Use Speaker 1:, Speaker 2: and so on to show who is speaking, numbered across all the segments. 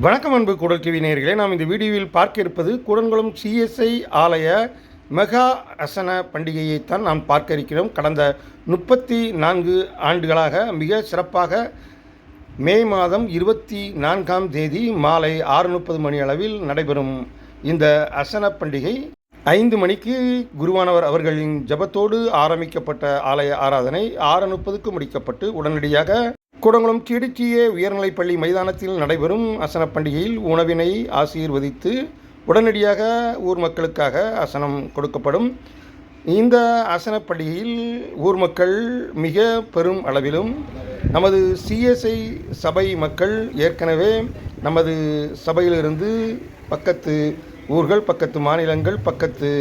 Speaker 1: வணக்கம் அன்பு குடல் டிவி நேயர்களே நாம் இந்த வீடியோவில் பார்க்க இருப்பது கூடன்குளம் சிஎஸ்ஐ ஆலய மெகா அசன பண்டிகையைத்தான் நாம் பார்க்க இருக்கிறோம். கடந்த முப்பத்தி நான்கு ஆண்டுகளாக மிக சிறப்பாக மே மாதம் இருபத்தி நான்காம் தேதி மாலை ஆறு முப்பது மணி அளவில் நடைபெறும் இந்த அசன பண்டிகை. ஐந்து மணிக்கு குருவானவர் அவர்களின் ஜபத்தோடு ஆரம்பிக்கப்பட்ட ஆலய ஆராதனை ஆறு முப்பதுக்கு முடிக்கப்பட்டு உடனடியாக கூடங்குளம் டிடிடிஏ உயர்நிலைப்பள்ளி மைதானத்தில் நடைபெறும் அசன பண்டிகையில் உணவினை ஆசீர்வதித்து உடனடியாக ஊர் மக்களுக்காக அசனம் கொடுக்கப்படும். இந்த அசன பண்டிகையில் ஊர் மக்கள் மிக பெரும் அளவிலும் நமது சிஎஸ்ஐ சபை மக்கள் ஏற்கனவே நமது சபையிலிருந்து பக்கத்து ஊர்கள் பக்கத்து மாநிலங்கள் பக்கத்து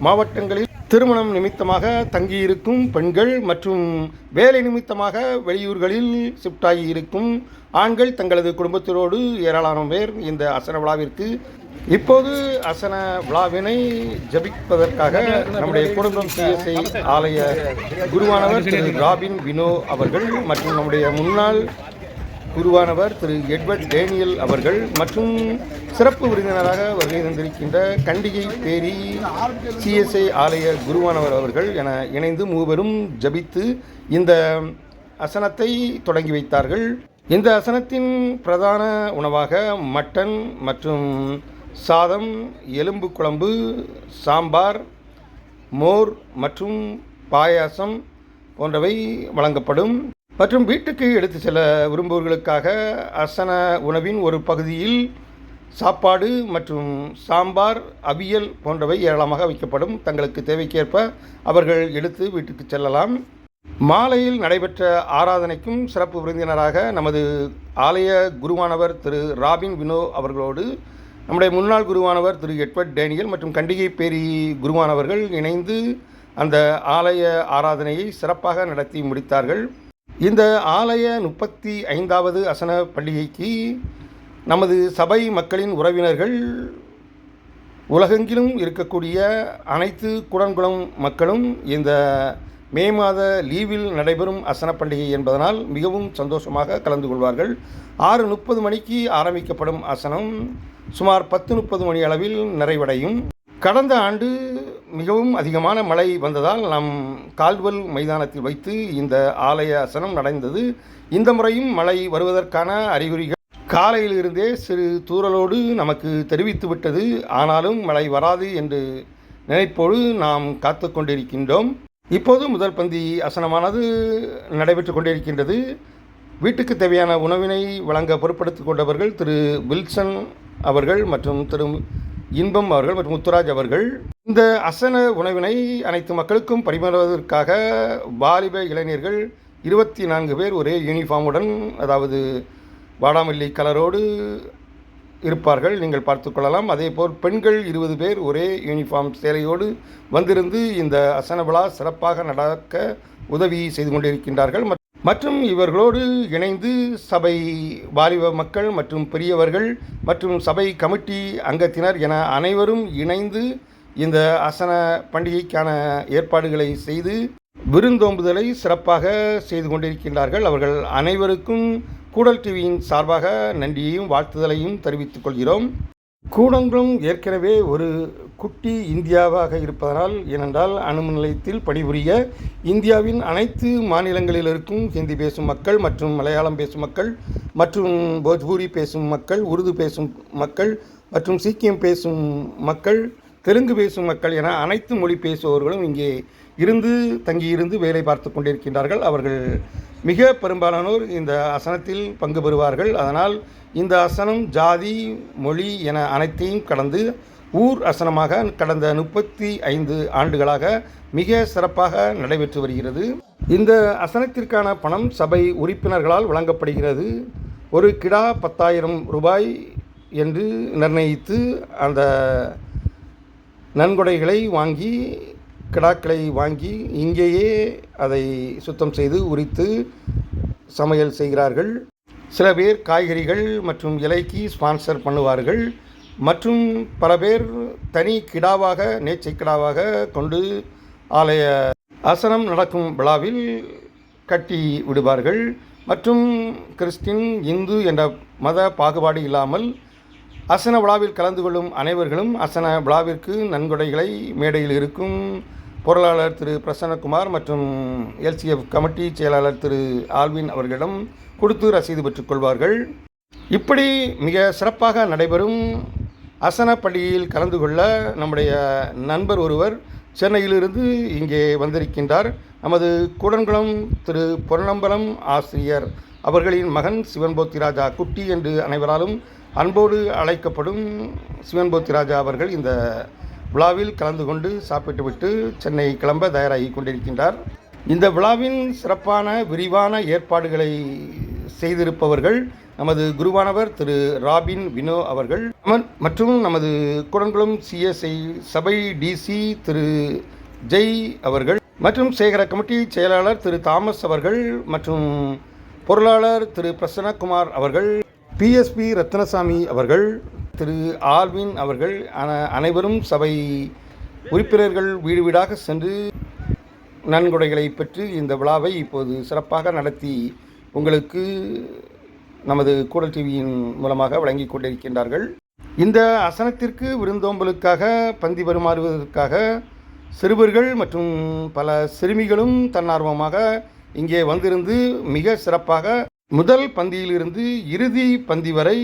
Speaker 1: மாவட்டங்களில் திருமணம் நிமித்தமாக தங்கியிருக்கும் பெண்கள் மற்றும் வேலை நிமித்தமாக வெளியூர்களில் ஷிஃப்ட் ஆகி இருக்கும் ஆண்கள் தங்களது குடும்பத்தினோடு ஏராளமான பேர் இந்த அசன விழாவிற்கு. இப்போது அசன விழாவினை ஜபிப்பதற்காக நம்முடைய குடும்பம் சிஎஸ்ஐ ஆலய குருவானவர் திரு ராபின் வினோ அவர்கள் மற்றும் நம்முடைய முன்னாள் குருவானவர் திரு எட்வர்ட் டேனியல் அவர்கள் மற்றும் சிறப்பு விருந்தினராக வருகை தந்திருக்கின்ற கண்டிகை பேரி சிஎஸ்ஐ ஆலய குருவானவர் அவர்கள் என இணைந்து மூவரும் ஜபித்து இந்த அசனத்தை தொடங்கி வைத்தார்கள். இந்த அசனத்தின் பிரதான உணவாக மட்டன் மற்றும் சாதம் எலும்பு குழம்பு சாம்பார் மோர் மற்றும் பாயாசம் போன்றவை வழங்கப்படும். மற்றும் வீட்டுக்கு எடுத்து செல்ல விரும்புவர்களுக்காக அசன உணவின் ஒரு பகுதியில் சாப்பாடு மற்றும் சாம்பார் அவியல் போன்றவை ஏராளமாக வைக்கப்படும். தங்களுக்கு தேவைக்கேற்ப அவர்கள் எடுத்து வீட்டுக்கு செல்லலாம். மாலையில் நடைபெற்ற ஆராதனைக்கும் சிறப்பு விருந்தினராக நமது ஆலய குருவானவர் திரு ராபின் வினோ அவர்களோடு நம்முடைய முன்னாள் குருவானவர் திரு எட்வர்ட் டேனியல் மற்றும் கண்டிகை பேரி குருவானவர்கள் இணைந்து அந்த ஆலய ஆராதனையை சிறப்பாக நடத்தி முடித்தார்கள். இந்த ஆலய முப்பத்தி ஐந்தாவது அசன பண்டிகைக்கு நமது சபை மக்களின் உறவினர்கள் உலகெங்கிலும் இருக்கக்கூடிய அனைத்து குடன்குளம் மக்களும் இந்த மே மாத லீவில் நடைபெறும் அசன பண்டிகை என்பதனால் மிகவும் சந்தோஷமாக கலந்து கொள்வார்கள். ஆறு முப்பது மணிக்கு ஆரம்பிக்கப்படும் அசனம் சுமார் பத்து முப்பது மணி அளவில் நிறைவடையும். கடந்த ஆண்டு மிகவும் அதிகமான மழை வந்ததால் நாம் கால்வல் மைதானத்தில் வைத்து இந்த ஆலய அசனம் நடந்தது. இந்த முறையும் மழை வருவதற்கான அறிகுறிகள் காலையிலிருந்தே சிறு தூறலோடு நமக்கு தெரிவித்து விட்டது. ஆனாலும் மழை வராது என்று நினைப்போடு நாம் காத்து கொண்டிருக்கின்றோம். இப்போது முதல் பந்தி அசனமானது நடைபெற்று கொண்டிருக்கின்றது. வீட்டுக்கு தேவையான உணவினை வழங்க பொறுப்படுத்திக் கொண்டவர்கள் திரு வில்சன் அவர்கள் மற்றும் திரு இன்பம் அவர்கள் மற்றும் முத்துராஜ் அவர்கள். இந்த அசன உணவினை அனைத்து மக்களுக்கும் பரிமாறுவதற்காக வாலிப இளைஞர்கள் இருபத்தி நான்கு பேர் ஒரே யூனிஃபார்முடன் அதாவது வாடாமல்லி கலரோடு இருப்பார்கள். நீங்கள் பார்த்துக்கொள்ளலாம் அதேபோல் பெண்கள் இருபது பேர் ஒரே யூனிஃபார்ம் சேலையோடு வந்திருந்து இந்த அசன விழா சிறப்பாக நடக்க உதவி செய்து கொண்டிருக்கின்றார்கள். மற்றும் இவர்களோடு இணைந்து சபை வாலிப மக்கள் மற்றும் பெரியவர்கள் மற்றும் சபை கமிட்டி அங்கத்தினர் என அனைவரும் இணைந்து இந்த அசன பண்டிகைக்கான ஏற்பாடுகளை செய்து விருந்தோம்புதலை சிறப்பாக செய்து கொண்டிருக்கின்றார்கள். அவர்கள் அனைவருக்கும் கூடல் டிவியின் சார்பாக நன்றியையும் வாழ்த்துதலையும் தெரிவித்துக் கொள்கிறோம். கூடங்குளம் ஏற்கனவே ஒரு குட்டி இந்தியாவாக இருப்பதனால் ஏனென்றால் அணுமின் நிலையத்தில் பணிபுரிய இந்தியாவின் அனைத்து மாநிலங்களில் இருக்கும் ஹிந்தி பேசும் மக்கள் மற்றும் மலையாளம் பேசும் மக்கள் மற்றும் போஜ்பூரி பேசும் மக்கள் உருது பேசும் மக்கள் மற்றும் சீக்கியம் பேசும் மக்கள் தெலுங்கு பேசும் மக்கள் என அனைத்து மொழி பேசுபவர்களும் இங்கே இருந்து தங்கியிருந்து வேலை பார்த்து கொண்டிருக்கின்றார்கள். அவர்கள் மிக பெரும்பாலானோர் இந்த அசனத்தில் பங்கு பெறுவார்கள். அதனால் இந்த அசனம் ஜாதி மொழி என அனைத்தையும் கடந்து ஊர் அசனமாக கடந்த முப்பத்தி ஐந்து ஆண்டுகளாக மிக சிறப்பாக நடைபெற்று வருகிறது. இந்த அசனத்திற்கான பணம் சபை உறுப்பினர்களால் வழங்கப்படுகிறது. ஒரு கிடா பத்தாயிரம் ரூபாய் என்று நிர்ணயித்து அந்த நன்கொடைகளை வாங்கி கிடாக்களை வாங்கி இங்கேயே அதை சுத்தம் செய்து உரித்து சமையல் செய்கிறார்கள். சில பேர் காய்கறிகள் மற்றும் இலைக்கு ஸ்பான்சர் பண்ணுவார்கள். மற்றும் பல பேர் தனி கிடாவாக நேச்சை கிடாவாக கொண்டு ஆலய அசனம் நடக்கும் விழாவில் கட்டி விடுவார்கள். மற்றும் கிறிஸ்டின் இந்து என்ற மத பாகுபாடு இல்லாமல் அசன விழாவில் கலந்து கொள்ளும் அனைவர்களும் அசன விழாவிற்கு நன்கொடைகளை மேடையில் இருக்கும் பொருளாளர் திரு பிரசன்னகுமார் மற்றும் எல்சிஎஃப் கமிட்டி செயலாளர் திரு ஆல்வின் அவர்களிடம் கொடுத்து ரசீது பெற்றுக்கொள்வார்கள் இப்படி மிக சிறப்பாக நடைபெறும் அசன பள்ளியில் கலந்து கொள்ள நம்முடைய நண்பர் ஒருவர் சென்னையிலிருந்து இங்கே வந்திருக்கின்றார். நமது கூடன்குளம் திரு பொன்னம்பலம் ஆசிரியர். அவர்களின் மகன் சிவன்போத்தி ராஜா குட்டி என்று அனைவராலும் அன்போடு அழைக்கப்படும் சிவன்போத்தி ராஜா அவர்கள் இந்த விழாவில் கலந்து கொண்டு சாப்பிட்டுவிட்டு சென்னை கிளம்ப தயாராகி கொண்டிருக்கின்றார். இந்த விழாவின் சிறப்பான விரிவான ஏற்பாடுகளை செய்திருப்பவர்கள் நமது குருவானவர் திரு ராபின் வினோ அவர்கள் மற்றும் நமது குடங்குளம் சிஎஸ்ஐ சபை டிசி திரு ஜெய் அவர்கள் மற்றும் சேகர கமிட்டி செயலாளர் திரு தாமஸ் அவர்கள் மற்றும் பொருளாளர் திரு பிரசன்னகுமார் அவர்கள் பிஎஸ்பி ரத்னசாமி அவர்கள் திரு ஆல்வின் அவர்கள் அனைவரும் சபை உறுப்பினர்கள் வீடு வீடாக சென்று நன்கொடைகளை பெற்று இந்த விழாவை இப்போது சிறப்பாக நடத்தி உங்களுக்கு நமது கூடல் டிவியின் மூலமாக வழங்கிக் கொண்டிருக்கின்றார்கள். இந்த அசனத்திற்கு விருந்தோம்பலுக்காக பந்தி பரிமாறுவதற்காக சிறுவர்கள் மற்றும் பல சிறுமிகளும் தன்னார்வமாக இங்கே வந்திருந்து மிக சிறப்பாக முதல் பந்தியிலிருந்து இறுதி பந்தி வரை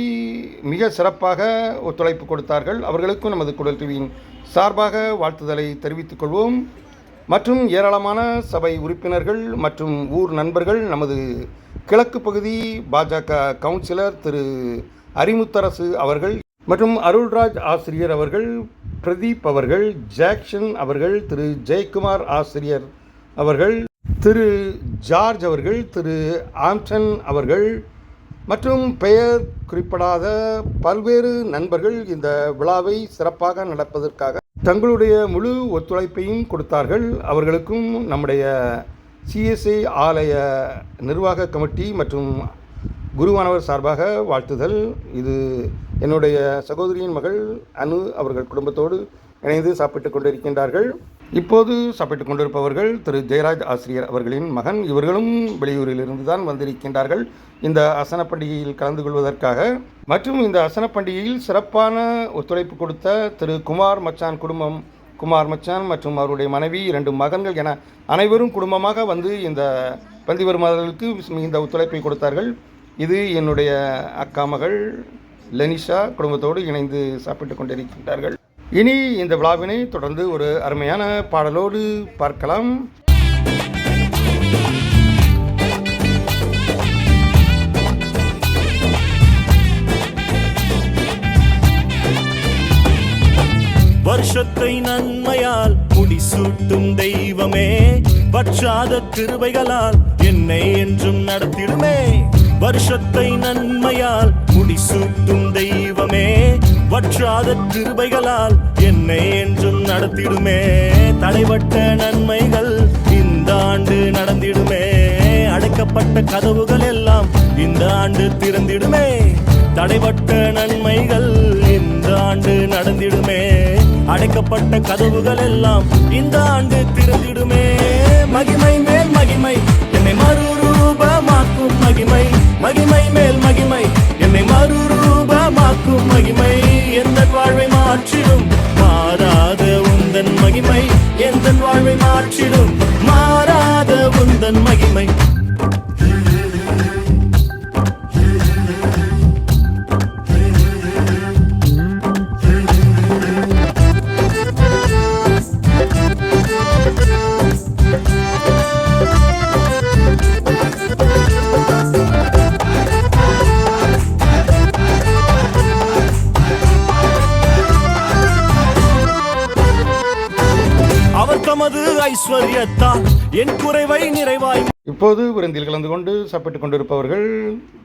Speaker 1: மிக சிறப்பாக ஒத்துழைப்பு கொடுத்தார்கள். அவர்களுக்கும் நமது குடல் டிவியின் சார்பாக வாழ்த்துதலை தெரிவித்துக் கொள்வோம். மற்றும் ஏராளமான சபை உறுப்பினர்கள் மற்றும் ஊர் நண்பர்கள் நமது கிழக்கு பகுதி பாஜக கவுன்சிலர் திரு அரிமுத்தரசு அவர்கள் மற்றும் அருள்ராஜ் ஆசிரியர் அவர்கள் பிரதீப் அவர்கள் ஜாக்சன் அவர்கள் திரு ஜெயக்குமார் ஆசிரியர் அவர்கள் திரு ஜார்ஜ் அவர்கள் திரு ஆம்சன் அவர்கள் மற்றும் பெயர் குறிப்பிடாத பல்வேறு நண்பர்கள் இந்த விழாவை சிறப்பாக நடப்பதற்காக தங்களுடைய முழு ஒத்துழைப்பையும் கொடுத்தார்கள். அவர்களுக்கும் நம்முடைய சிஎஸ்ஐ ஆலய நிர்வாக கமிட்டி மற்றும் குருவானவர் சார்பாக வாழ்த்துதல். இது என்னுடைய சகோதரியின் மகள் அனு அவர்கள் குடும்பத்தோடு இணைந்து சாப்பிட்டுக் கொண்டிருக்கின்றார்கள். இப்போது சாப்பிட்டுக் கொண்டிருப்பவர்கள் திரு ஜெயராஜ் ஆசிரியர் அவர்களின் மகன். இவர்களும் வெளியூரிலிருந்து தான் வந்திருக்கின்றார்கள். இந்த அசன பண்டிகையில் கலந்து கொள்வதற்காக. மற்றும் இந்த அசன பண்டிகையில் சிறப்பான ஒத்துழைப்பு கொடுத்த திரு குமார் மச்சான் குடும்பம் குமார் மச்சான் மற்றும் அவருடைய மனைவி இரண்டு மகன்கள் என அனைவரும் குடும்பமாக வந்து இந்த பந்தி வருமாதலுக்கு இந்த ஒத்துழைப்பை கொடுத்தார்கள். இது என்னுடைய அக்கா மகள் லெனிஷா குடும்பத்தோடு இணைந்து சாப்பிட்டு கொண்டிருக்கின்றார்கள். இனி இந்த விழாவினை தொடர்ந்து ஒரு அருமையான பாடலோடு பார்க்கலாம்.
Speaker 2: வருஷத்தை நன்மையால் முடிசூட்டும் தெய்வமே. வற்றாத கிருபைகளால் என்னை என்றும் நடத்திடுமே. வருஷத்தை நன்மையால் முடிசூட்டும் தெய்வமே. வற்றாத கிருபைகளால் என்னை என்றும் நடத்திடுமே. தடைபட்ட நன்மைகள் இந்த ஆண்டு நடந்திடுமே. அடைக்கப்பட்ட கதவுகள் எல்லாம் இந்த ஆண்டு திறந்திடுமே. தடைபட்ட நன்மைகள் இந்த ஆண்டு நடந்திடுமே. அடைக்கப்பட்ட கதவுகள் எல்லாம் இந்த ஆண்டு திறந்திடுமே. மகிமை மேல் மகிமை என்னை மறுரூபமாக்கும் மகிமை. மகிமை மேல் மகிமை என்னை மறுரூபமாக்கும் மகிமை. எந்த வாழ்வை மாற்றிடும் மாறாத உந்தன் மகிமை. எந்த வாழ்வை மாற்றிடும் மாறாத உந்தன் மகிமை. ஐஸ்வர்யத்தால் என் குறைவை நிறைவாய்
Speaker 1: இப்போது விருந்தில் கலந்து கொண்டு சாப்பிட்டுக் கொண்டிருப்பவர்கள்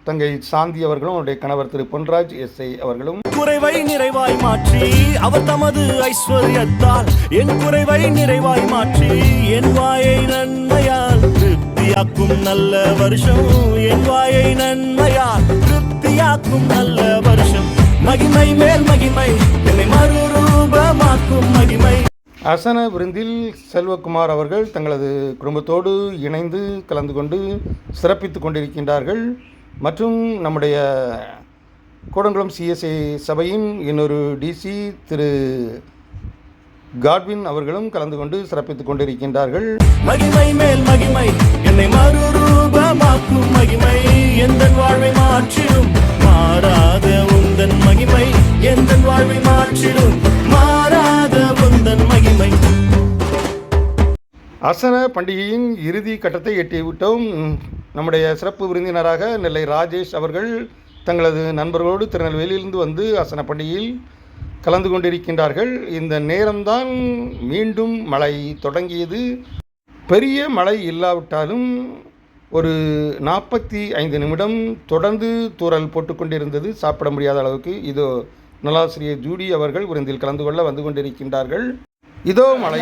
Speaker 1: தங்கை சாந்தி அவர்களும் அவருடைய கணவர் திரு பொன்ராஜ் எஸ்ஐ அவர்களும்.
Speaker 2: குறைவை நிறைவாய் மாற்றி அவர் தமது ஐஸ்வர்யத்தால். என் குறைவை நிறைவாய் மாற்றி என் வாயை நன்மையால் திருப்தியாக்கும் நல்ல வருஷம். என் வாயை நன்மையால் திருப்தியாக்கும் நல்ல வருஷம். மகிமை மேல் மகிமை என்னை மறுரூபமாக்கும் மகிமை.
Speaker 1: அசன விருந்தில் செல்வகுமார் அவர்கள் தங்களது குடும்பத்தோடு இணைந்து கலந்து கொண்டு சிறப்பித்து கொண்டிருக்கின்றார்கள். மற்றும் நம்முடைய கூடங்குளம் சிஎஸ்ஐ சபையின் இன்னொரு டிசி திரு காட்வின் அவர்களும் கலந்து கொண்டு சிறப்பித்துக் கொண்டிருக்கின்றார்கள்.
Speaker 2: மகிமை மேல் மகிமை என்னை மறுரூபமாக்கும் மகிமை. எந்த வாழ்வை மாற்றிடும் மாறாத உந்தன் மகிமை. எந்த வாழ்வை மாற்றிடும்
Speaker 1: அசன பண்டிகையின் இறுதி கட்டத்தை எட்டிவிட்டோம். நம்முடைய சிறப்பு விருந்தினராக நெல்லை ராஜேஷ் அவர்கள் தங்களது நண்பர்களோடு திருநெல்வேலியிலிருந்து வந்து அசன பண்டிகையில் கலந்து கொண்டிருக்கின்றார்கள். இந்த நேரம்தான் மீண்டும் மழை தொடங்கியது. பெரிய மழை இல்லாவிட்டாலும் ஒரு நாற்பத்தி ஐந்து நிமிடம் தொடர்ந்து தூரல் போட்டுக்கொண்டிருந்தது சாப்பிட முடியாத அளவுக்கு இதோ நலாசிரியர் ஜூடி அவர்கள் விருந்தில் கலந்து கொள்ள வந்து கொண்டிருக்கின்றார்கள். இதோ மழை.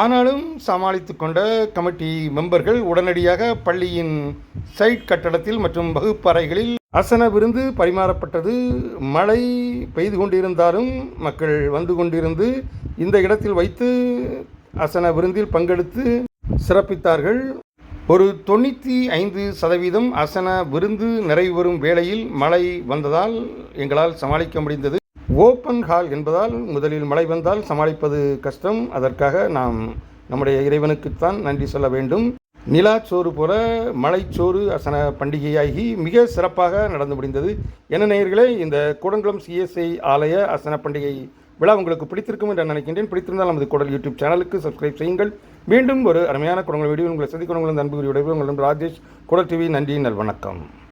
Speaker 1: ஆனாலும் சமாளித்து கொண்ட கமிட்டி மெம்பர்கள் உடனடியாக பள்ளியின் சைட் கட்டடத்தில் மற்றும் வகுப்பறைகளில் அசன விருந்து பரிமாறப்பட்டது. மழை பெய்து கொண்டிருந்தாலும் மக்கள் வந்து கொண்டிருந்து இந்த இடத்தில் வைத்து அசன விருந்தில் பங்கெடுத்து சிறப்பித்தார்கள். ஒரு தொண்ணூற்றி ஐந்து சதவீதம் அசன விருந்து நிறைவு வேளையில் மழை வந்ததால் எங்களால் சமாளிக்க முடிந்தது. ஓப்பன் ஹால் என்பதால் முதலில் மழை வந்தால் சமாளிப்பது கஷ்டம். அதற்காக நாம் நம்முடைய இறைவனுக்குத்தான் நன்றி சொல்ல வேண்டும். நிலாச்சோறு போல மலைச்சோறு அசன பண்டிகையாகி மிக சிறப்பாக நடந்து முடிந்தது. என்ன நேயர்களே இந்த கூடங்குளம் சிஎஸ்ஐ ஆலய அசன பண்டிகை விழா உங்களுக்கு பிடித்திருக்கும் என்று நினைக்கின்றேன். பிடித்திருந்தால் நமது குடல் யூடியூப் சேனலுக்கு சப்ஸ்கிரைப் செய்யுங்கள். மீண்டும் ஒரு அருமையான குடங்கள் வீடியோ உங்களை சந்திக்கிறவங்களும் அன்புக்குரிய விடைபெறும் உங்களிடம் ராஜேஷ் குடல் டிவி நன்றி நல்வணக்கம்